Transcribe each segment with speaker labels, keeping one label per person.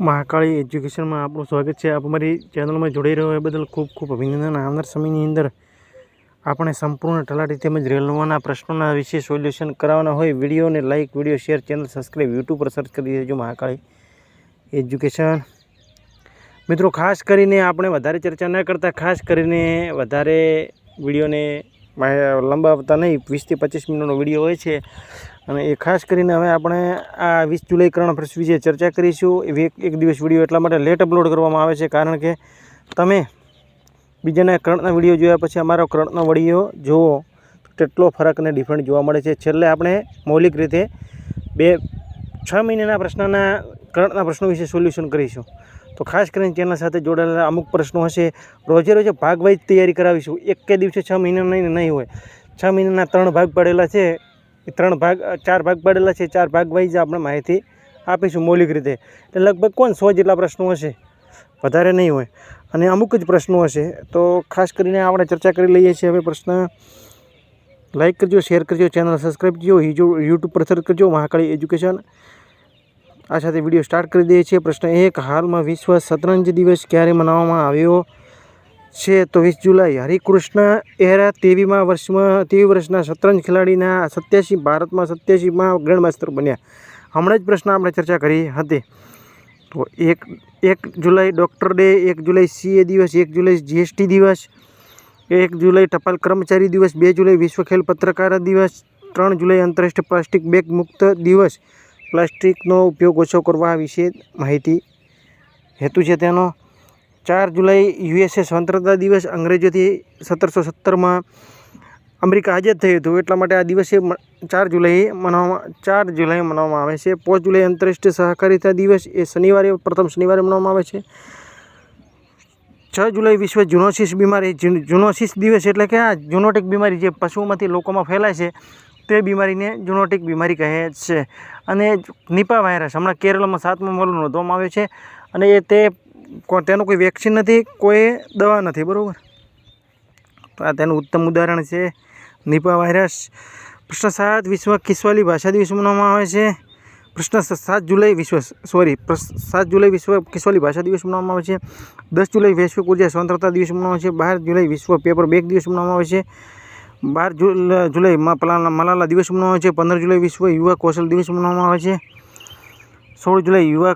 Speaker 1: મહાકાળી એજ્યુકેશનમાં આપણું સ્વાગત છે. આપ અમારી ચેનલમાં જોડાઈ રહ્યો એ બદલ ખૂબ ખૂબ અભિનંદન. આવનાર સમયની અંદર આપણે સંપૂર્ણ તલાટી તેમજ રેલવાના પ્રશ્નોના વિશે સોલ્યુશન કરાવવાના હોય, વિડીયોને like video share, channel subscribe YouTube પર સર્ચ કરી દેજો મહાકાળી એજ્યુકેશન. મિત્રો, ખાસ કરીને આપણે વધારે ચર્ચા ન કરતાં, ખાસ કરીને વધારે વિડીયોને લંબાવતા નહીં. વીસથી પચીસ મિનિટનો વીડિયો હોય છે. અને એ ખાસ કરીને હવે આપણે આ વીસ જુલાઈ કરણ પ્રશ્ન વિશે ચર્ચા કરીશું. એ એક દિવસ વીડિયો એટલા માટે લેટ અપલોડ કરવામાં આવે છે કારણ કે તમે બીજાના કરંટના વીડિયો જોયા પછી અમારો કરંટનો વીડિયો જુઓ કેટલો ફરક ડિફરન્ટ જોવા મળે છે. છેલ્લે આપણે મૌલિક રીતે બે છ મહિનાના પ્રશ્નના કરંટના પ્રશ્નો વિશે સોલ્યુશન કરીશું. તો ખાસ કરીને ચેનલ સાથે જોડાયેલા અમુક પ્રશ્નો હશે. રોજે રોજે ભાગ વાઇઝ તૈયારી કરાવીશું. એક કે દિવસે છ મહિના નહીં નહીં હોય. છ મહિનાના ત્રણ ભાગ પડેલા છે. ત્રણ ભાગ ચાર ભાગ પડેલા છે, ચાર ભાગ વાઈઝ આપણે માહિતી આપીશું મૌલિક રીતે. એટલે લગભગ કોણ સો જેટલા પ્રશ્નો હશે? વધારે નહીં હોય. અને અમુક જ પ્રશ્નો હશે. તો ખાસ કરીને આપણે ચર્ચા કરી લઈએ છીએ હવે પ્રશ્ન. લાઇક કરજો શેર કરજો ચેનલ સબસ્ક્રાઈબ કરજો યુટ્યુબ પર સર્ચ કરજો, મહાકાળી એજ્યુકેશન આ સાથે વીડિયો સ્ટાર્ટ કરી દઈએ છીએ. પ્રશ્ન એક, હાલમાં વિશ્વ શતરંજ દિવસ ક્યારે મનાવવામાં આવ્યો? છે તો વીસ જુલાઈ. હરિકૃષ્ણ એરા તેવીમાં વર્ષમાં, તેવી વર્ષના શતરંજ ખેલાડીના સત્યાસી, ભારતમાં સત્યાસીમાં ગ્રેન્ડમાસ્ટર બન્યા. હમણાં જ પ્રશ્ન આપણે ચર્ચા કરી હતી. તો એક એક જુલાઈ ડૉક્ટર ડે, એક જુલાઈ સીએ દિવસ, એક જુલાઈ જીએસટી દિવસ, એક જુલાઈ ટપાલ કર્મચારી દિવસ, બે જુલાઈ વિશ્વ ખેલ પત્રકાર દિવસ, ત્રણ જુલાઈ આંતરરાષ્ટ્રીય પ્લાસ્ટિક બેગ મુક્ત દિવસ. પ્લાસ્ટિકનો ઉપયોગ ઓછો કરવા વિશે માહિતી હેતુ છે તેનો. ચાર જુલાઈ યુએસએ સ્વતંત્રતા દિવસ અંગ્રેજોથી સત્તરસો સત્તરમાં અમેરિકા આઝાદ થયું હતું. એટલા માટે આ દિવસે ચાર જુલાઈ મનાવવામાં, ચાર જુલાઈ મનાવવામાં આવે છે. પાંચ જુલાઈ આંતરરાષ્ટ્રીય સહકારિતા દિવસ એ શનિવારે, પ્રથમ શનિવારે મનાવવામાં આવે છે. છ જુલાઈ વિશ્વ જુનોસિસ બીમારી જુન- જુનોસિસ દિવસ એટલે કે આ જુનોટિક બીમારી જે પશુઓમાંથી લોકોમાં ફેલાય છે, તે બીમારીને જુનોટિક બીમારી કહે છે. અને નિપા વાયરસ, હમણાં કેરળમાં સાતમો મોલ નોંધવામાં આવ્યો છે. અને એ તે તેનું કોઈ વેક્સિન નથી, કોઈ દવા નથી, બરાબર? તો આ તેનું ઉત્તમ ઉદાહરણ છે. નિપા વાયરસ પ્રશ્ન સાત, વિશ્વ કિસ્વાલી ભાષા દિવસ મનાવવામાં આવે છે. પ્રશ્ન સાત જુલાઈ વિશ્વ સોરી સાત જુલાઈ વિશ્વ કિસ્વાલી ભાષા દિવસ મનાવવામાં આવે છે. દસ જુલાઈ વૈશ્વિક ઊર્જા સ્વતંત્રતા દિવસ મનાવવામાં આવે છે. બાર જુલાઈ વિશ્વ પેપર બેગ દિવસ મનાવવામાં આવે છે. બાર જુલાઈમાં પલાલા મલાલા દિવસ મનાવવામાં છે. પંદર જુલાઈ વિશ્વ યુવા કૌશલ દિવસ મનાવવામાં આવે છે. સોળ જુલાઈ યુવા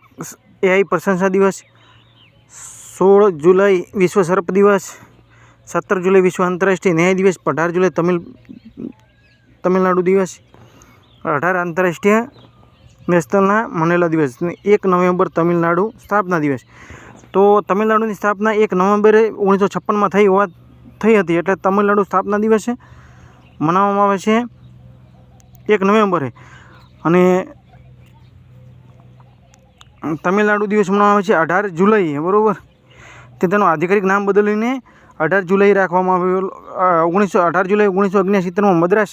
Speaker 1: એઆઈ પ્રશંસા દિવસ. સોળ જુલાઈ વિશ્વ સર્પ દિવસ, સત્તર જુલાઈ વિશ્વ આંતરરાષ્ટ્રીય ન્યાય દિવસ, અઢાર જુલાઈ તમિલ, તમિલનાડુ દિવસ, અઢાર આંતરરાષ્ટ્રીય નેશનલના મનેલા દિવસ એક નવેમ્બર તમિલનાડુ સ્થાપના દિવસ. તો તમિલનાડુની સ્થાપના એક નવેમ્બરે ઓગણીસો છપ્પનમાં થઈ હોવા, થઈ હતી એટલે તમિલનાડુ સ્થાપના દિવસે મનાવવામાં આવે છે એક નવેમ્બરે. અને તમિલનાડુ દિવસ મનાવવામાં આવે છે અઢાર જુલાઈએ બરાબર? તે તેનું આધિકારિક નામ બદલીને અઢાર જુલાઈ રાખવામાં આવ્યું ઓગણીસો, અઢાર જુલાઈ ઓગણીસો ઓગણસિત્તેરમાં મદ્રાસ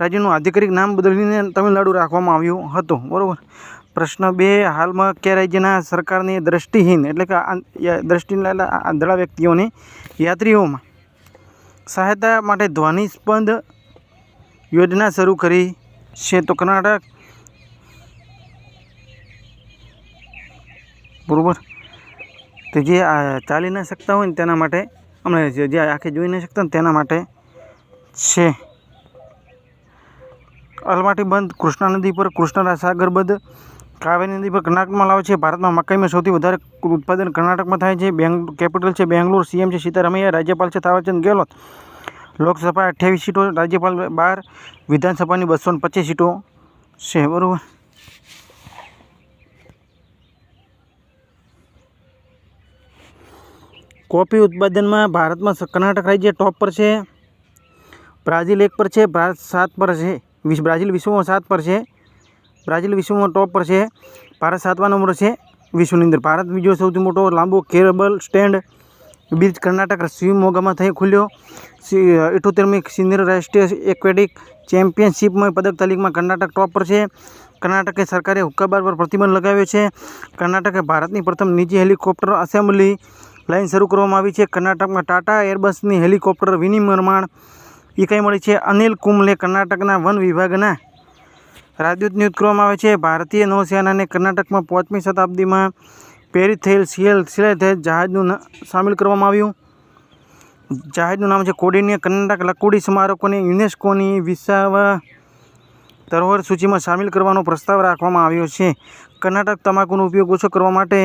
Speaker 1: રાજ્યનું આધિકારિક નામ બદલીને તમિલનાડુ રાખવામાં આવ્યું હતું, બરાબર? પ્રશ્ન બે, હાલમાં કયા રાજ્યના સરકારની દ્રષ્ટિહીન, એટલે કે દ્રષ્ટિહીન આંધળા વ્યક્તિઓને યાત્રીઓમાં સહાયતા માટે ધ્વનિસ્પંદ યોજના શરૂ કરી છે, તો કર્ણાટક, બરાબર? તો જે, આ, ચાલી ન શકતા હોય ને તેના માટે હમણાં જે આંખે જોઈ ન શકતા તેના માટે છે. અલમાટી બંધ, કૃષ્ણા નદી પર કૃષ્ણરા સાગર બંધ, કાવેરી નદી પર કર્ણાટકમાં લાવે છે. ભારતમાં મકાઈમાં સૌથી વધારે ઉત્પાદન કર્ણાટકમાં થાય છે. બેંગ, કેપિટલ છે બેંગ્લોર, સીએમ છે સીતારામૈયા, રાજ્યપાલ છે થાવરચંદ ગેહલોત. લોકસભા અઠ્યાવીસ સીટો, રાજ્યપાલ બાર, વિધાનસભાની બસો પચીસ સીટો છે. બરાબર? કોફી ઉત્પાદનમાં ભારતમાં કર્ણાટક રાજ્ય ટોપ પર છે. બ્રાઝિલ એક પર છે, ભારત સાત પર છે બ્રાઝિલ વિશ્વમાં સાત પર છે, બ્રાઝિલ વિશ્વમાં ટોપ પર છે, ભારત સાતમા નંબર છે, વિશ્વની અંદર. ભારત બીજો સૌથી મોટો લાંબો કેબલ સ્ટેન્ડ, બીચ કર્ણાટક શિવમોગામાં થઈ ખુલ્યો. ઇઠોતેરમી સિનિયર રાષ્ટ્રીય એક્વેટિક ચેમ્પિયનશિપમાં પદક તાલીમમાં કર્ણાટક ટોપ પર છે. કર્ણાટકે સરકારે હુક્કાબાર પર પ્રતિબંધ લગાવ્યો છે. કર્ણાટકે ભારતની પ્રથમ નિજી હેલિકોપ્ટર એસેમ્બલી લાઇન શરૂ કરવામાં આવી છે. કર્ણાટકમાં ટાટા એરબસની હેલિકોપ્ટર વિનિર્માણ. ઇકાઈ મળી છે? અનિલ કુંબલે કર્ણાટકના વન વિભાગના રાજદૂત નિયુક્ત કરવામાં આવે છે. ભારતીય નૌસેનાને કર્ણાટકમાં પાંચમી શતાબ્દીમાં પેરિસ થયેલ સિયલ સિલાઈ જહાજનું સામેલ કરવામાં આવ્યું. જહાજનું નામ છે કોડિનિયા કર્ણાટક લકુડી સ્મારકોને યુનેસ્કોની વિશ્વ ધરોહર સૂચિમાં સામેલ કરવાનો પ્રસ્તાવ રાખવામાં આવ્યો છે. કર્ણાટક તમાકુનો ઉપયોગ ઓછો કરવા માટે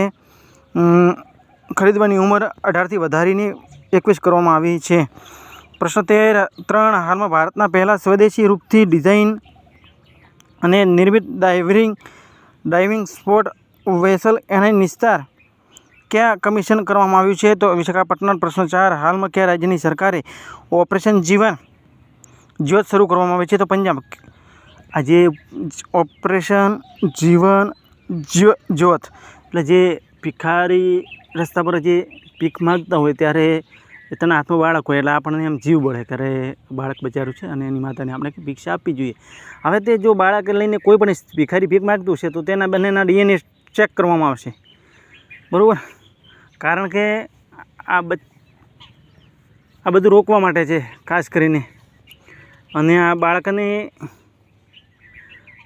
Speaker 1: ખરીદવાની ઉંમર અઢારથી વધારીને એકવીસ કરવામાં આવી છે. પ્રશ્ન તેર, ત્રણ હાલમાં ભારતના પહેલા સ્વદેશી રૂપથી ડિઝાઇન અને નિર્મિત ડાઇવિંગ ડાઇવિંગ સ્પોટ વેસલ એને નિસ્તાર ક્યાં કમિશન કરવામાં આવ્યું છે? તો વિશાખાપટ્ટનમ પ્રશ્ન ચાર, હાલમાં કયા રાજ્યની સરકારે ઓપરેશન જીવન જ્યોત શરૂ કરવામાં આવે છે? તો પંજાબ. આજે ઓપરેશન જીવન જ્યો, જ્યોત, એટલે જે ભિખારી રસ્તા પર જે ભીખ માગતા હોય ત્યારે તેના હાથમાં બાળક હોય એટલે આપણને એમ જીવ બળે કરે બાળક બચારું છે અને એની માતાને આપણે ભિક્ષા આપવી જોઈએ. હવે તે જો બાળક લઈને કોઈ પણ ભિખારી ભીખ માગતું છે તો તેના બંનેના ડીએનએ ચેક કરવામાં આવશે. બરાબર? કારણ કે આ આ બધું રોકવા માટે છે, ખાસ કરીને. અને આ બાળકને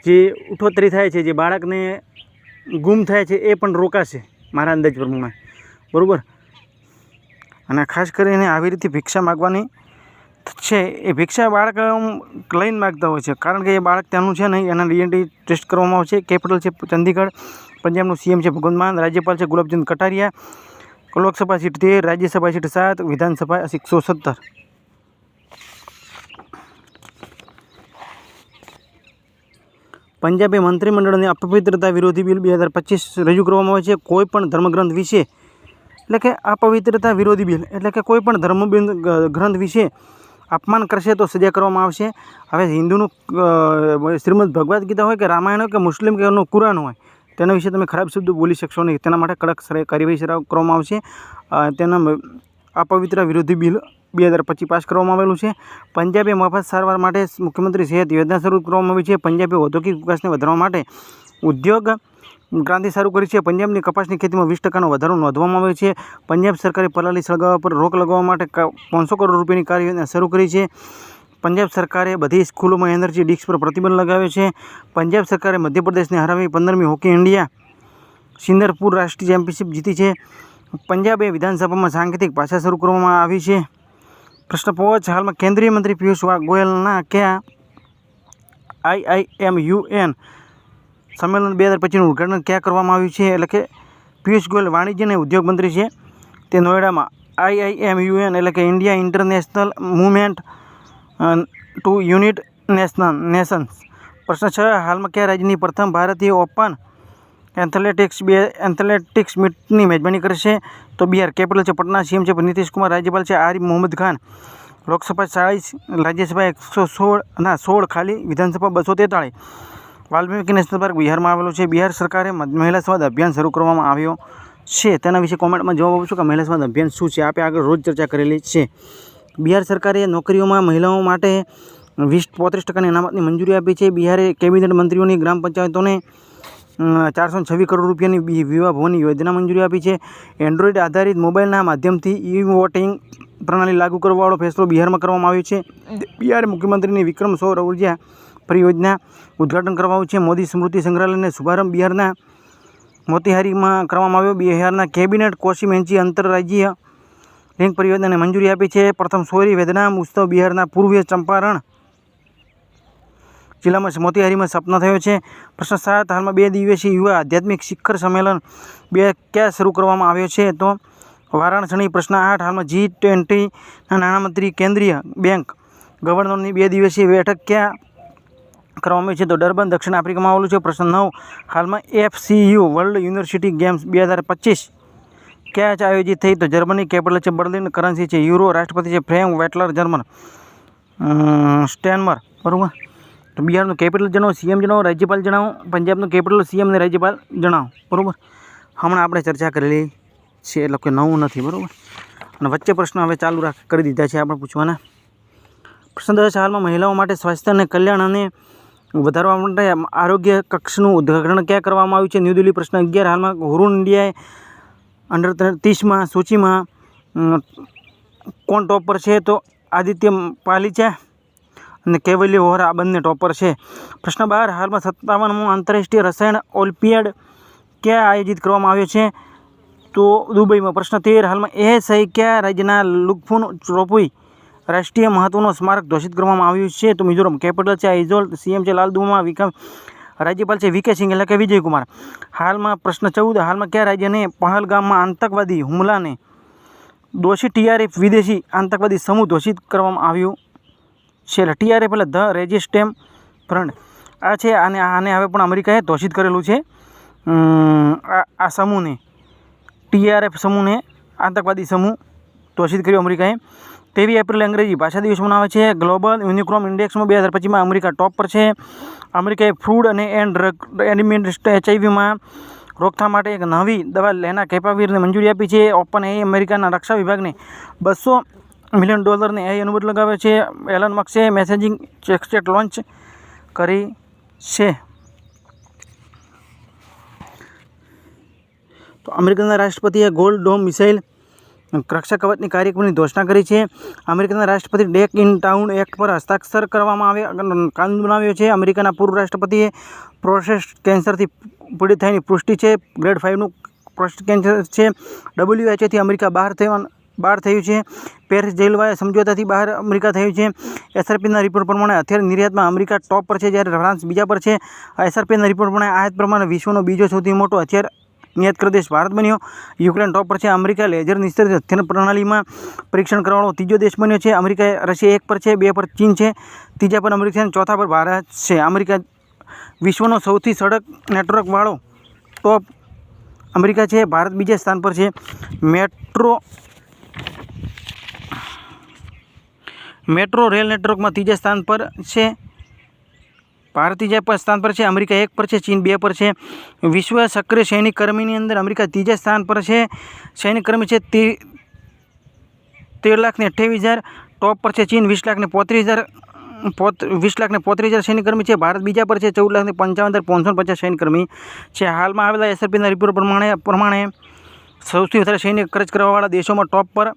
Speaker 1: જે ઉઠોતરી થાય છે, જે બાળકને ગુમ થાય છે, એ પણ રોકાશે. મારા અંદાજ પ્રમાણે. બરાબર? અને ખાસ કરીને આવી રીતે ભિક્ષા માગવાની છે, એ ભિક્ષા બાળક લઈને માગતા હોય છે. કારણ કે એ બાળક ત્યાંનું છે નહીં, એના ડીએનટી ટેસ્ટ કરવામાં આવશે કેપિટલ છે ચંદીગઢ, પંજાબનું સીએમ છે ભગવંત માન રાજ્યપાલ છે ગુલાબચંદ કટારિયા, લોકસભા સીટ તેર, રાજ્યસભા સીટ સાત, વિધાનસભા એકસો સત્તર. પંજાબે મંત્રીમંડળની અપવિત્રતા વિરોધી બિલ બે હજાર પચીસ રજૂ કરવામાં આવે છે. કોઈ પણ ધર્મગ્રંથ વિશે, એટલે કે અપવિત્રતા વિરોધી બિલ, એટલે કે કોઈપણ ધર્મ ગ્રંથ વિશે અપમાન કરશે તો સજા કરવામાં આવશે. હવે હિન્દુનું શ્રીમદ ભગવદ્ ગીતા હોય કે રામાયણ હોય કે મુસ્લિમ કે એનું કુરાન હોય, તેના વિશે તમે ખરાબ શબ્દો બોલી શકશો નહીં. તેના માટે કડક કાર્યવાહી કરવામાં આવશે. તેના અપવિત્ર વિરોધી બિલ બે હજાર પચીસ પાસ કરવામાં આવેલું છે. પંજાબે મફત સારવાર માટે મુખ્યમંત્રી સેહત યોજના શરૂ કરવામાં આવી છે. પંજાબે ઔદ્યોગિક વિકાસને વધારવા માટે ઉદ્યોગ ક્રાંતિ શરૂ કરી છે. પંજાબની કપાસની ખેતીમાં વીસ ટકાનો વધારો નોંધવામાં આવ્યો છે. પંજાબ સરકારે પલાલી સળગાવવા પર રોક લગાવવા માટે પાંચસો કરોડ રૂપિયાની કાર્યયોજના શરૂ કરી છે. પંજાબ સરકારે બધી સ્કૂલોમાં એનર્જી ડિસ્ક પર પ્રતિબંધ લગાવ્યો છે. પંજાબ સરકારે મધ્યપ્રદેશને હરાવી પંદરમી હોકી ઇન્ડિયા સિંદરપુર રાષ્ટ્રીય ચેમ્પિયનશિપ જીતી છે. પંજાબે વિધાનસભામાં સાંકેતિક ભાષા શરૂ કરવામાં આવી છે. પ્રશ્ન પાંચ હાલમાં કેન્દ્રીય મંત્રી પિયુષ ગોયલના કયા આઈઆઈએમયુએન સંમેલન બે હજાર પચીસનું ઉદ્ઘાટન ક્યાં કરવામાં આવ્યું છે? એટલે કે પિયુષ ગોયલ વાણિજ્ય અને ઉદ્યોગ મંત્રી છે. તે નોઈડામાં આઈઆઈએમયુએન એટલે કે India international movement to united national nations. પ્રશ્ન છ, હાલમાં કયા રાજ્યની પ્રથમ ભારતીય ઓપન એથ્લેટિક્સ બે એથ્લેટિક્સ મીટની મેજબાની કરશે તો બિહાર કેપિટલ છે, પટના સીએમ છે નીતિશ કુમાર રાજ્યપાલ છે આરિફ મોહમ્મદ ખાન. લોકસભા ચાળીસ, રાજ્યસભા એકસો સોળ, ના, સોળ ખાલી, વિધાનસભા બસો તેતાળીસ. વાલ્મીકી નેશનલ પાર્ક બિહારમાં આવેલું છે. બિહાર સરકારે મહિલા સ્વાદ અભિયાન શરૂ કરવામાં આવ્યો છે. તેના વિશે કોમેન્ટમાં જવાબ આપશો કે મહિલા સ્વાદ અભિયાન શું છે? આપણે આગળ રોજ ચર્ચા કરેલી છે. બિહાર સરકારે નોકરીઓમાં મહિલાઓ માટે વીસ પોત્રીસ ટકાની અનામતની મંજૂરી આપી છે. બિહારે કેબિનેટ મંત્રીઓની ગ્રામ પંચાયતોને ચારસો છવ્વીસ કરોડ રૂપિયાની વિવાહ ભવનની યોજના મંજૂરી આપી છે. એન્ડ્રોઈડ આધારિત મોબાઈલના માધ્યમથી ઈ વોટિંગ પ્રણાલી લાગુ કરવાવાળો ફેસલો બિહારમાં કરવામાં આવ્યો છે. બિહાર મુખ્યમંત્રીની વિક્રમ સૌર ઊર્જા પરિયોજના ઉદ્ઘાટન કરવામાં છે. મોદી સ્મૃતિ સંગ્રહાલયને શુભારંભ બિહારના મોતીહારીમાં કરવામાં આવ્યો. બિહારના કેબિનેટ કોશી મેંચી આંતરરાજ્ય લિંક પરિયોજનાને મંજૂરી આપી છે. પ્રથમ સોરી વેદનામ ઉત્સવ બિહારના પૂર્વીય ચંપારણ જિલ્લામાં મોતીહારીમાં સ્થાપના થયો છે. પ્રશ્ન સાત, હાલમાં બે દિવસીય યુવા આધ્યાત્મિક શિખર સંમેલન બે ક્યાં શરૂ કરવામાં આવ્યો છે? તો વારાણસી પ્રશ્ન આઠ, હાલમાં જી ટ્વેન્ટીના નાણામંત્રી કેન્દ્રીય બેંક ગવર્નરની બે દિવસીય બેઠક ક્યાં કરવામાં આવી છે? તો ડરબન દક્ષિણ આફ્રિકામાં આવેલું છે. પ્રશ્ન નવ, હાલમાં એફસીયુ વર્લ્ડ યુનિવર્સિટી ગેમ્સ બે હજાર પચીસ ક્યાં આયોજિત થઈ? તો જર્મની કેપિટલ છે બર્લિન, કરન્સી છે યુરો રાષ્ટ્રપતિ છે ફ્રેન્ક વેટલર જર્મન. સ્ટેનમર, બરાબર? તો બિહારનું કેપિટલ જણાવો સીએમ જણાવો, રાજ્યપાલ જણાવો, પંજાબનું કેપિટલ સીએમ અને રાજ્યપાલ જણાવો, બરાબર? હમણાં આપણે ચર્ચા કરેલી છે, એટલે કે નવું નથી, બરાબર? અને વચ્ચે પ્રશ્ન હવે ચાલુ રાખ, કરી દીધા છે આપણે પૂછવાના. પ્રશ્ન દસ હાલમાં મહિલાઓ માટે સ્વાસ્થ્ય અને કલ્યાણ અને વધારવા માટે આરોગ્ય કક્ષનું ઉદ્ઘાટન ક્યાં કરવામાં આવ્યું છે? ન્યૂ દિલ્હી પ્રશ્ન અગિયાર, હાલમાં હુરુન ઇન્ડિયાએ અંડર ત્રીસમાં સૂચિમાં કોણ ટોપ પર છે? તો આદિત્ય પાલીચા અને કેવલી વોરા આ બંને ટોપર છે. પ્રશ્ન બાર, હાલમાં સત્તાવનમું આંતરરાષ્ટ્રીય રસાયણ ઓલિમ્પિયાડ ક્યાં આયોજિત કરવામાં આવ્યો છે? તો દુબઈમાં પ્રશ્ન તેર, હાલમાં એ સહી કયા રાજ્યના લુકફુન ટ્રોફી રાષ્ટ્રીય મહત્ત્વનો સ્મારક ઘોષિત કરવામાં આવ્યું છે? તો મિઝોરમ કેપિટલ છે, આઇઝોલ, સીએમ છે લાલદુમા, વિક્રમ, રાજ્યપાલ છે વીકે સિંહ એટલે કે વિજયકુમાર. હાલમાં પ્રશ્ન ચૌદ, હાલમાં કયા રાજ્યને પહલગામમાં આતંકવાદી હુમલાને દોષી ટીઆરએફ વિદેશી આતંકવાદી સમૂહ ઘોષિત કરવામાં આવ્યું છે એટલે ટીઆરએફ એટલે ધ રેજિસ્ટેમ ફ્રન્ટ. આ છે, આને આને હવે પણ અમેરિકાએ ઘોષિત કરેલું છે. આ આ સમૂહને, ટીઆરએફ સમૂહને, આતંકવાદી સમૂહ ઘોષિત કર્યો અમેરિકાએ. તેવી એપ્રિલે અંગ્રેજી ભાષા દિવસ મનાવે છે. ગ્લોબલ યુનિક્રોમ ઇન્ડેક્સમાં બે હજાર પચીસમાં અમેરિકા ટોપ પર છે. અમેરિકાએ ફૂડ અને એન્ડ ડ્રગ એલિમેન્ટ એચઆઈવીમાં રોકથામ માટે એક નવી દવા લેના કેપાવીરને મંજૂરી આપી છે. ઓપન એ અમેરિકાના રક્ષા વિભાગને બસો મિલિયન ડોલરને એ અનુભૂત લગાવે છે. એલન મક્સે મેસેજિંગ ચેકસ્ટેટ લોન્ચ કરી છે. તો અમેરિકાના રાષ્ટ્રપતિએ ગોલ્ડ ડોમ મિસાઇલ રક્ષા કવચની કાર્યક્રમની ઘોષણા કરી છે. અમેરિકાના રાષ્ટ્રપતિ ડેક ઇન ટાઉન એક્ટ પર હસ્તાક્ષર કરવામાં આવ્યા કાનૂન બનાવ્યો છે. અમેરિકાના પૂર્વ રાષ્ટ્રપતિએ પ્રોસેસ્ટ કેન્સરથી પીડિત થયાની પુષ્ટિ છે. ગ્રેડ ફાઇવનું પ્રોસ્ટેટ કેન્સર છે. ડબલ્યુએચઓથી અમેરિકા બહાર થયું બહાર થયું છે. પેરિસ જેલવાય સમજોતાથી બહાર અમેરિકા થયું છે. એસઆરપીના રિપોર્ટ પ્રમાણે હથિયાર નિર્યાતમાં અમેરિકા ટોપ પર છે જ્યારે ફ્રાન્સ બીજા પર છે. એસઆરપીના રિપોર્ટ પ્રમાણે આયાત પ્રમાણે વિશ્વનો બીજો સૌથી મોટો હથિયાર નિયત પ્રદેશ ભારત બન્યો. યુક્રેન ટોપ પર છે. અમેરિકા લેઝર નિસ્તરિત હથિયાર પ્રણાલીમાં પરીક્ષણ કરવાનો ત્રીજો દેશ બન્યો છે. અમેરિકા, રશિયા એક પર છે, બે પર ચીન છે. ત્રીજા પર અમેરિકા અને ચોથા પર ભારત છે. અમેરિકા વિશ્વનો સૌથી સડક નેટવર્કવાળો ટોપ અમેરિકા છે. ભારત બીજા સ્થાન પર છે. મેટ્રો મેટ્રો રેલ નેટવર્કમાં ત્રીજા સ્થાન પર છે. ભારત ત્રીજા સ્થાન પર છે. અમેરિકા એક પર છે. ચીન બે પર છે. વિશ્વ સક્રિય સૈનિક કર્મીની અંદર અમેરિકા ત્રીજા સ્થાન પર છે. સૈનિક કર્મી છે તેર લાખ ને અઠ્યાવીસ હજાર. ટોપ પર છે ચીન વીસ લાખ ને પોત્રીસ હજાર. પોત વીસ લાખ ને પોત્રીસ હજાર સૈનિક કર્મી છે. ભારત બીજા પર છે. ચૌદ લાખ ને પંચાવન હજાર પાંચસો પચાસ સૈનિકકર્મી છે. હાલમાં આવેલા એસઆરપીના રિપોર્ટ પ્રમાણે પ્રમાણે સૌથી વધારે સૈનિક ખર્ચ કરવાવાળા દેશોમાં ટોપ પર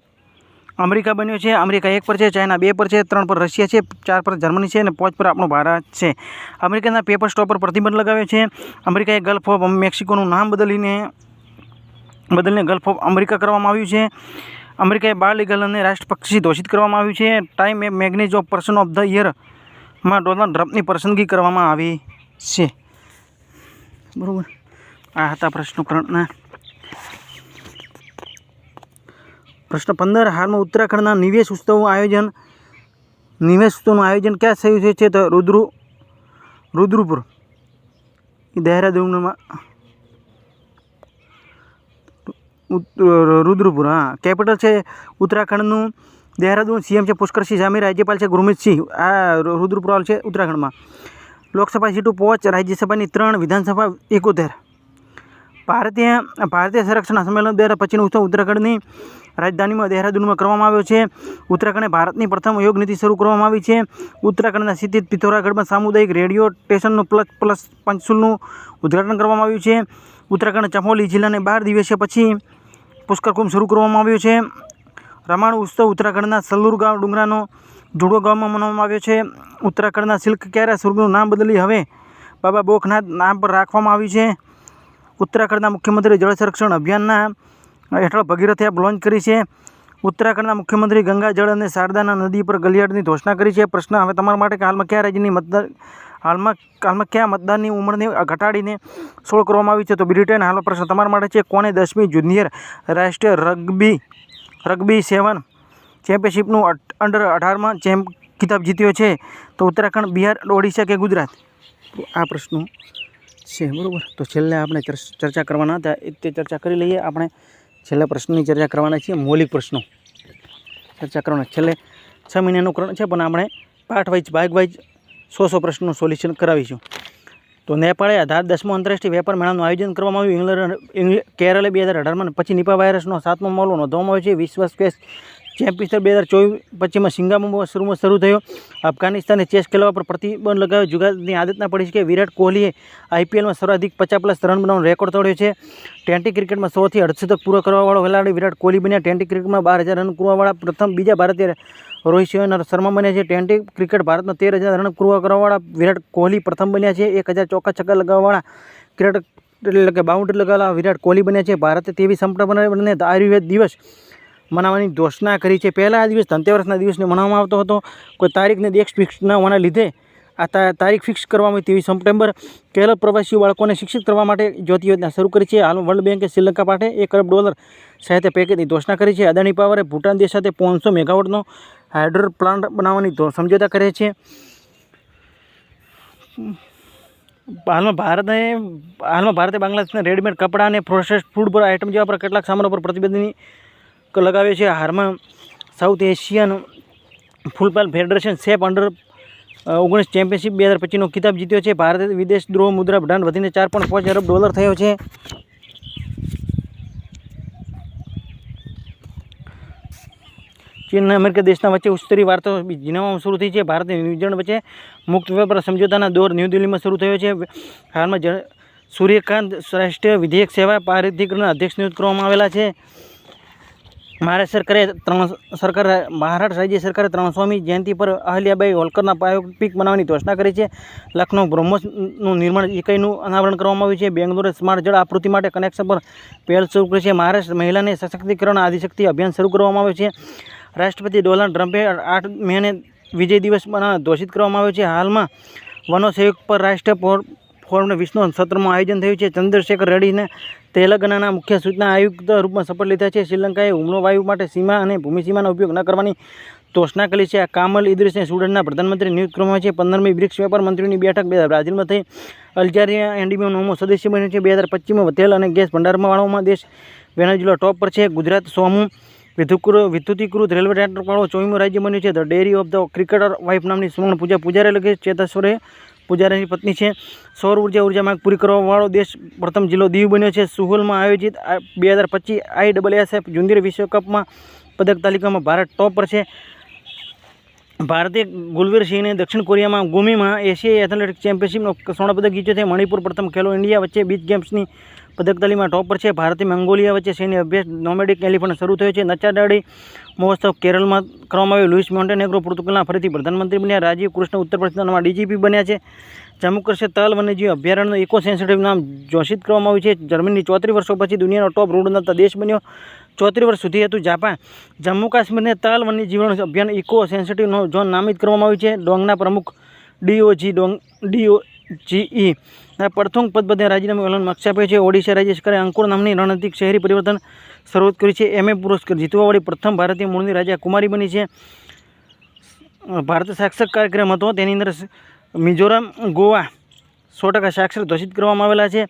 Speaker 1: અમેરિકા બન્યો છે, અમેરિકા એક પર છે, ચાઇના બે પર છે, ત્રણ પર રશિયા છે, ચાર પર જર્મની છે અને પાંચ પર આપણો ભારત છે. અમેરિકાના પેપર સ્ટોપ પર પ્રતિબંધ લગાવ્યો છે. અમેરિકાએ ગલ્ફ ઓફ મેક્સિકોનું નામ બદલીને બદલીને ગલ્ફ ઓફ અમેરિકા કરવામાં આવ્યું છે. અમેરિકાએ બાળ લીગલ અને રાષ્ટ્રપક્ષી ઘોષિત કરવામાં આવ્યું છે. Time A magazine of person of the યરમાં Donald ટ્રમ્પની પસંદગી કરવામાં આવી છે. બરાબર? આ હતા પ્રશ્નો પ્રશ્ન પંદર, હાલમાં ઉત્તરાખંડના નિવેશ ઉત્સવનું આયોજન, નિવેશ ઉત્સવનું આયોજન ક્યાં થયું છે? તો રુદ્રુ, રુદ્રપુર. દહેરાદૂનમાં રુદ્રપુર, હા. કેપિટલ છે ઉત્તરાખંડનું. દહેરાદૂન સીએમ છે પુષ્કરસિંહ ઝામી રાજ્યપાલ છે ગુરમીતસિંહ. આ રુદ્રપુર છે ઉત્તરાખંડમાં. લોકસભા સીટો પાંચ રાજ્યસભાની ત્રણ, વિધાનસભા એકોતેર. ભારતીય ભારતીય સંરક્ષણ સંમેલન બે હજાર પચીસનો ઉત્સવ ઉત્તરાખંડની રાજધાનીમાં દહેરાદૂનમાં કરવામાં આવ્યો છે. ઉત્તરાખંડે ભારતની પ્રથમ યોગ નીતિ શરૂ કરવામાં આવી છે. ઉત્તરાખંડના સ્થિત પિથોરાગઢમાં સામુદાયિક રેડિયો સ્ટેશનનું પ્લસ પ્લસ પંચસુલનું ઉદ્ઘાટન કરવામાં આવ્યું છે. ઉત્તરાખંડ ચમોલી જિલ્લાને બાર દિવસે પછી પુષ્કર કુંભ શરૂ કરવામાં આવ્યો છે. રમાણ ઉત્સવ ઉત્તરાખંડના સલ્લુર ગામ ડુંગરાનો જુડો ગામમાં મનાવવામાં આવ્યો છે. ઉત્તરાખંડના સિલ્ક ક્યારે સુરગનું નામ બદલી હવે બાબા બોખનાથ નામ પર રાખવામાં આવ્યું છે. ઉત્તરાખંડના મુખ્યમંત્રી જળ સંરક્ષણ અભિયાનના હેઠળ ભગીરથ એપ લોન્ચ કરી છે. ઉત્તરાખંડના મુખ્યમંત્રી ગંગા જળ અને શારદાના નદી પર ગલિયાડની ઘોષણા કરી છે. પ્રશ્ન હવે તમારા માટે કે હાલમાં કયા રાજ્યની મતદાર હાલમાં હાલમાં કયા મતદારની ઉંમરને ઘટાડીને સોળ કરવામાં આવી છે તો બ્રિટન હાલનો પ્રશ્ન તમારા માટે છે કોણે દસમી જુનિયર રાષ્ટ્રીય રગ્બી રગ્બી સેવન ચેમ્પિયનશિપનું અંડર અઢારમાં ચેમ્પ ખિતાબ જીત્યો છે. તો ઉત્તરાખંડ, બિહાર, ઓડિશા કે ગુજરાત? આ પ્રશ્નો છે, બરાબર? તો છેલ્લે આપણે ચર્ચ- કરવાના હતા તે ચર્ચા કરી લઈએ. આપણે છેલ્લા પ્રશ્નની ચર્ચા કરવાના છીએ, મૌલિક પ્રશ્નો. ચર્ચા કરવાના. છેલ્લે છ મહિનાનું કરણ છે, પણ આપણે પાઠ વાઇઝ, ભાગ વાઇઝ સો સો પ્રશ્નનું સોલ્યુશન કરાવીશું. તો નેપાળે આધાર દસમો આંતરરાષ્ટ્રીય વેપાર મેળાનું આયોજન કરવામાં આવ્યું. ઇંગ્લેન્ડ, ઇંગ્લે કેરળે બે હજાર અઢારમાં પછી નિપા વાયરસનો સાતમો મોલો નોંધવામાં આવ્યો છે. વિશ્વ સ્પેસ ચેમ્પિયનશિપ બે હજાર ચોવીસ પચીમાં સિંગાપુરમાં શરૂમાં શરૂ થયો. અફઘાનિસ્તાને ચેસ ખેલવા પર પ્રતિબંધ લગાવ્યો. જુગારની આદતના પડી છે કે વિરાટ કોહલીએ આઈપીએલમાં સર્વાધિક પચાસ પ્લસ રન બનાવવાનો રેકોર્ડ તોડ્યો છે. ટેન્ટી ક્રિકેટમાં સૌથી અડસઠ પૂરો કરવાવાળો ખેલાડી વિરાટ કોહલી બન્યા. ટેન્ટી ક્રિકેટમાં બાર હજાર રન કરવાવાળા પ્રથમ બીજા ભારતીય રોહિત શર્મા બન્યા છે. ટેન્ટી ક્રિકેટ ભારતમાં તેર હજાર રન પૂરા કરવાવાળા વિરાટ કોહલી પ્રથમ બન્યા છે. એક હજાર ચોક્કા છક્કા લગાવવાવાળા ક્રિકેટ એટલે કે બાઉન્ડ્રી લગાવેલા વિરાટ કોહલી બન્યા છે. ભારતે તેવી સંપૂર્ણપણે આયુર્વેદ દિવસ મનાવવાની ઘોષણા કરી છે. પહેલાં આ દિવસ ધનતેરસના દિવસને મનાવવામાં આવતો હતો. કોઈ તારીખને દેશ ફિક્સ ન હોવાના લીધે આ તારીખ ફિક્સ કરવામાં તેવી સપ્ટેમ્બર કેરળ પ્રવાસી બાળકોને શિક્ષિત કરવા માટે જ્યોતિ યોજના શરૂ કરી છે. હાલ વર્લ્ડ બેંકે શ્રીલંકા માટે એક અરબ ડોલર સહાયતા પેકેજની ઘોષણા કરી છે. અદાણી પાવરે ભૂટાન દેશ સાથે પાંચસો મેગાવોટનો હાઇડ્રો પ્લાન્ટ બનાવવાની સમજૂતા કરે છે. હાલમાં ભારતે હાલમાં ભારતે બાંગ્લાદેશના રેડીમેડ કપડાં અને પ્રોસેસ ફૂડ પર આઇટમ જેવા પર કેટલાક સામાનો પર પ્રતિબંધની લગાવ્યો છે હારમાં South Asian football federation SAFF under ઓગણીસ ચેમ્પિયનશિપ બે હજાર પચીસનો ખિતાબ જીત્યો છે. ભારતે વિદેશ દ્રોહ મુદ્રા ભંડાર વધીને ચાર પોઈન્ટ પાંચ અરબ ડોલર થયો છે. ચીન અને અમેરિકા દેશના વચ્ચે ઉત્તરી વાર્તાઓ જીનામાં શરૂ થઈ છે. ભારત અને ન્યૂઝીલેન્ડ વચ્ચે મુક્ત વેપાર સમજૂતાના દોર ન્યૂ દિલ્હીમાં શરૂ થયો છે. હાલમાં સૂર્યકાંત રાષ્ટ્રીય વિધેયક સેવા પારિધિકરના અધ્યક્ષ નિયુક્ત કરવામાં આવેલા છે. મહારાષ્ટ્ર સરકારે ત્રણ સરકાર મહારાષ્ટ્ર રાજ્ય સરકારે ત્રણસોમી જયંતિ પર અહલ્યાબાઈ હોલકરના બાયોપિક બનાવવાની ઘોષણા કરી છે. લખનૌ બ્રહ્મોસનું નિર્માણ ઇકાઈનું અનાવરણ કરવામાં આવ્યું છે. બેંગ્લોરે સ્માર્ટ જળ આપૃતિ માટે કનેક્શન પર પહેલ શરૂ કરી છે. મહારાષ્ટ્ર મહિલાને સશક્તિકરણ આદિશક્તિ અભિયાન શરૂ કરવામાં આવ્યું છે. રાષ્ટ્રપતિ ડોનાલ્ડ ટ્રમ્પે આઠ મેને વિજય દિવસ ઘોષિત કરવામાં આવ્યો છે. હાલમાં વનો સંયુક્ત પર રાષ્ટ્ર ફોર ફોરમને વિશ્વનું સત્રમાં આયોજન થયું છે. ચંદ્રશેખર રેડ્ડીને તેલંગાણાના મુખ્ય સૂચના આયુક્ત રૂપમાં શપથ લીધા છે. શ્રીલંકાએ હુમલો વાયુ માટે સીમા અને ભૂમિ સીમાનો ઉપયોગ ન કરવાની ઘોષણા કરી છે. કામલ ઇદ્રિસને સ્વીડનના પ્રધાનમંત્રી નિયુક્ત કરવામાં છે. પંદરમી બ્રિક્સ વેપાર મંત્રીની બેઠક બે બ્રાઝિલમાં થઈ. અલ્જારિયા એનડીબીનો નવમો સદસ્ય બન્યો છે. બે હજાર પચીસમાં તેલ અને ગેસ ભંડારમાં વાળવામાં દેશ વેનેઝુલા ટોપ પર છે. ગુજરાત સોમું વિદ્યુતીકૃત રેલવે વાળો ચોવીમું રાજ્ય બન્યું છે. The diary of the cricketer wife નામની સુવર્ણ પૂજા પૂજારે લગે ચેતેશ્વરે પૂજારીની પત્ની છે. સૌર ઊર્જા ઊર્જા માંગ પૂરી કરવાવાળો દેશ પ્રથમ જિલ્લો દીવ બન્યો છે. સુહુલમાં આયોજિત બે હજાર પચીસ આઈ જુંદીર વિશ્વકપમાં પદક તાલિકામાં ભારત ટોપ પર છે. ભારતે ગુલવીર સિંહને દક્ષિણ કોરિયામાં ગુમીમાં એશિયાઈ એથ્લેટિક ચેમ્પિયનશિપનો સ્વર્ણપદક જીત્યો છે. મણિપુર પ્રથમ ખેલો ઇન્ડિયા વચ્ચે બીચ ગેમ્સની પદક તાલીમમાં ટોપ છે. ભારતે મંગોલિયા વચ્ચે સૈન્ય અભ્યાસ, નોમેડિક એલિફન્ટ શરૂ થયો છે. નચાડાડી મહોત્સવ કેરળમાં કરવામાં આવ્યો. લુઇસ મોન્ટેનેગ્રો પોર્તુગલના ફરીથી પ્રધાનમંત્રી બન્યા. રાજીવ કૃષ્ણ ઉત્તર પ્રદેશના ડીજીપી બન્યા છે. જમ્મુ કાશ્મીર તલ વન્યજીવ અભયારણ્યનું ઇકો સેન્સિટિવ નામ ઘોષિત કરવામાં આવ્યું છે. જર્મની ચોત્રીસ વર્ષો પછી દુનિયાનો ટોપ રોડ બનાવતા દેશ બન્યો. ચોત્રીસ વર્ષ સુધી હતું જાપાન. જમ્મુ કાશ્મીરને તલ વન્યજીવન અભિયાન ઇકો સેન્સિટિવ ઝોન નામિત કરવામાં આવ્યું છે. ડોંગના પ્રમુખ ડીઓજી ડોંગ ડીઓજીઈ ના પ્રથમ પદ બધે રાજીનામું એલન નકશા આપ્યો છે. ઓડિશા રાજ્ય સરકારે અંકુર નામની રણનીતિક શહેરી પરિવર્તન શરૂઆત કરી છે. એમએ પુરસ્કાર જીતવાવાળી પ્રથમ ભારતીય મૂળની રાજા કુમારી બની છે. ભારત સાક્ષર કાર્યક્રમ હતો. તેની અંદર મિઝોરમ, ગોવા સો ટકા સાક્ષર ઘોષિત કરવામાં આવેલા છે.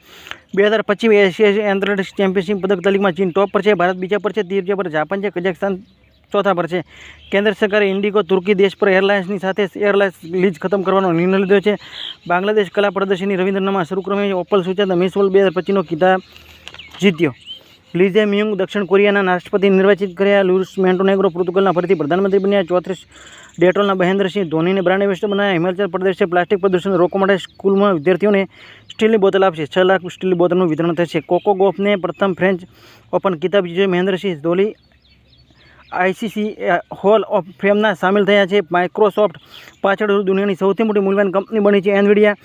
Speaker 1: બે હજાર પચીસ એશિયા એથ્લેટિક્સ ચેમ્પિયનશિપ પદક તાલીમમાં ચીન ટોપ પર છે. ભારત બીજા પર છે. ત્રીજા પર જાપાન છે. કઝાકસ્તાન ચોથા પર છે. કેન્દ્ર સરકારે ઇન્ડિગો તુર્કી દેશ પર એરલાઇન્સની સાથે એરલાઇન્સ લીઝ ખતમ કરવાનો નિર્ણય લીધો છે. બાંગ્લાદેશ કલા પ્રદર્શની રવિન્દ્રનામાં શરૂ કરવામાં ઓપલ સૂચના મિસ વર્લ્ડ બે હજાર પચીસનો કિતાબ જીત્યો. લીઝે મ્યુંગ દક્ષિણ કોરિયાના રાષ્ટ્રપતિ નિર્વાચિત કર્યા. લુઇસ મેન્ટોનેગ્રો પોર્તુગલના ફરીથી પ્રધાનમંત્રી બન્યા. ચોત્રીસ ડેટોલના મહેન્દ્રસિંહ ધોનીને બ્રાન્ડ એમ્બેસેડર બનાવ્યા. હિમાચલ પ્રદેશે પ્લાસ્ટિક પ્રદૂષણ રોકવા માટે સ્કૂલમાં વિદ્યાર્થીઓને સ્ટીલની બોટલ આપશે. છ લાખ સ્ટીલની બોટલનું વિતરણ થશે. કોકો ગોફને પ્રથમ ફ્રેન્ચ ઓપન કિતાબ જીત્યો. Mahendra Singh Dhoni ICC hall of ફેમના સામેલ થયા છે. માઇક્રોસોફ્ટ પાછળ દુનિયાની સૌથી મોટી મૂલ્યવાન કંપની બની છે એનવીડિયા.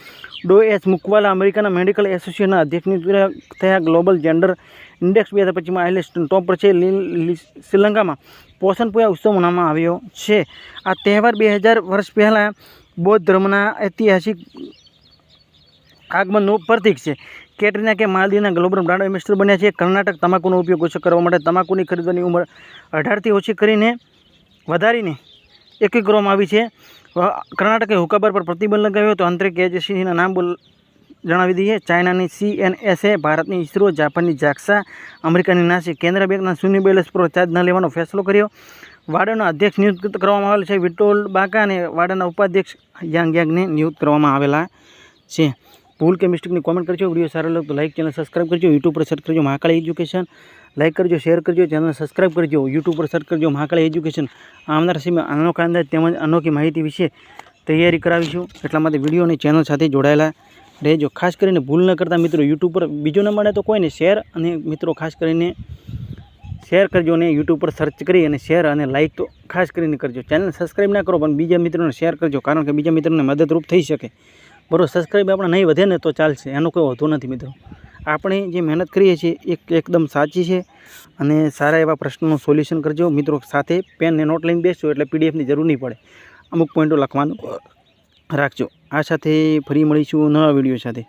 Speaker 1: ડો એસ મુકવાલા અમેરિકાના મેડિકલ એસોસિએશનના અધ્યક્ષ થયા ગ્લોબલ જેન્ડર ઇન્ડેક્સ. બે હજાર પચીસમાં આઇલેસ્ટ ટોપ પર છે. શ્રીલંકામાં પોષણ પૂજા ઉત્સવ મનાવવામાં આવ્યો છે. આ તહેવાર બે હજાર વર્ષ પહેલાં બૌદ્ધ ધર્મના ઐતિહાસિક આગમનનું પ્રતીક છે. કેટરીના કે માલદીવના ગ્લોબલ બ્રાન્ડ એમ્બેસેડર બન્યા છે. કર્ણાટક તમાકુનો ઉપયોગ ઓછો કરવા માટે તમાકુની ખરીદવાની ઉંમર અઢારથી ઓછી કરીને વધારીને એકવી કરવામાં આવી છે. કર્ણાટકે હુકાબર પર પ્રતિબંધ લગાવ્યો તો આંતરિક એજન્સીના નામ જણાવી દઈએ. ચાઇનાની સીએનએસએ ભારતની ઇસરો, જાપાનની જાક્સા, અમેરિકાની નાસી કેન્દ્ર બેંકના શૂન્ય બેલેન્સ પર ચાર્જ ન લેવાનો ફેસલો કર્યો. વાડાના અધ્યક્ષ નિયુક્ત કરવામાં આવેલ છે. વિટોલ બાકા અને વાડાના ઉપાધ્યક્ષ યાંગ યાંગને નિયુક્ત કરવામાં આવેલા છે. ભૂલ કે મિસ્ટેકની કોમેન્ટ કરજો. વીડિયો સારો લાગે તો લાઇક ચેનલ સબસ્ક્રાઈબ કરજો. યુટ્યુબ પર સર્ચ કરજો મહાકાળી એજ્યુકેશન લાઇક કરજો શેર કરજો ચેનલ સબસ્ક્રાઈબ કરજો. યુટ્યુબ પર સર્ચ કરજો મહાકાળી એજ્યુકેશન આવનાર સમયમાં અનોખા અંદાજ તેમજ અનોખી માહિતી વિશે તૈયારી કરાવીશું. એટલા માટે વીડિયો અને ચેનલ સાથે જોડાયેલા રહેજો. ખાસ કરીને ભૂલ ન કરતા મિત્રો યુટ્યુબ પર બીજો નંબર તો કોઈને શેર અને મિત્રો ખાસ કરીને શેર કરજો અને યુટ્યુબ પર સર્ચ કરી અને શેર અને લાઇક તો ખાસ કરીને કરજો. ચેનલ સબસ્ક્રાઈબ ના કરો પણ બીજા મિત્રોને શેર કરજો. કારણ કે બીજા મિત્રોને મદદરૂપ થઈ શકે. બરોબર સબસ્ક્રાઈબ આપણે નહીં વધે ને તો ચાલશે, એનો કોઈ વધુ નથી મિત્રો. આપણે જે મહેનત કરીએ છીએ, એક એકદમ સાચી છે અને સારા એવા પ્રશ્નોનું સોલ્યુશન કરજો. મિત્રો સાથે પેન ને નોટ લઈને બેસજો, એટલે પીડીએફની જરૂર નહીં પડે. અમુક પોઈન્ટો લખવાનું રાખજો. આ સાથે ફરી મળીશું નવા વીડિયો સાથે.